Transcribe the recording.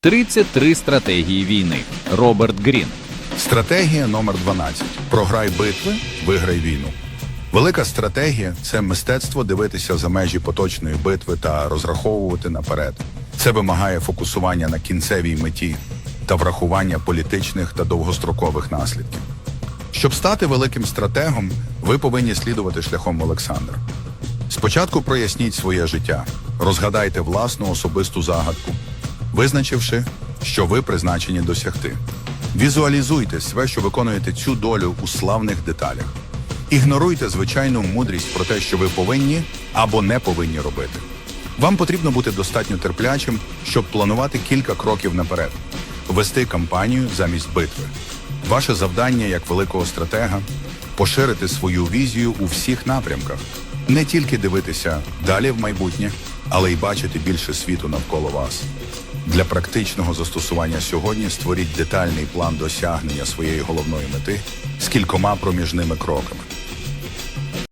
33 стратегії війни. Роберт Грін. Стратегія номер 12. Програй битви, виграй війну. Велика стратегія це мистецтво дивитися за межі поточної битви та розраховувати наперед. Це вимагає фокусування на кінцевій меті та врахування політичних та довгострокових наслідків. Щоб стати великим стратегом, ви повинні слідувати шляхом Олександра. Спочатку проясніть своє життя, розгадайте власну особисту загадку, визначивши, що ви призначені досягти. Візуалізуйте себе, що виконуєте цю долю у славних деталях. Ігноруйте звичайну мудрість про те, що ви повинні або не повинні робити. Вам потрібно бути достатньо терплячим, щоб планувати кілька кроків наперед, вести кампанію замість битви. Ваше завдання як великого стратега поширити свою візію у всіх напрямках, не тільки дивитися далі в майбутнє, але й бачити більше світу навколо вас. Для практичного застосування сьогодні створіть детальний план досягнення своєї головної мети з кількома проміжними кроками.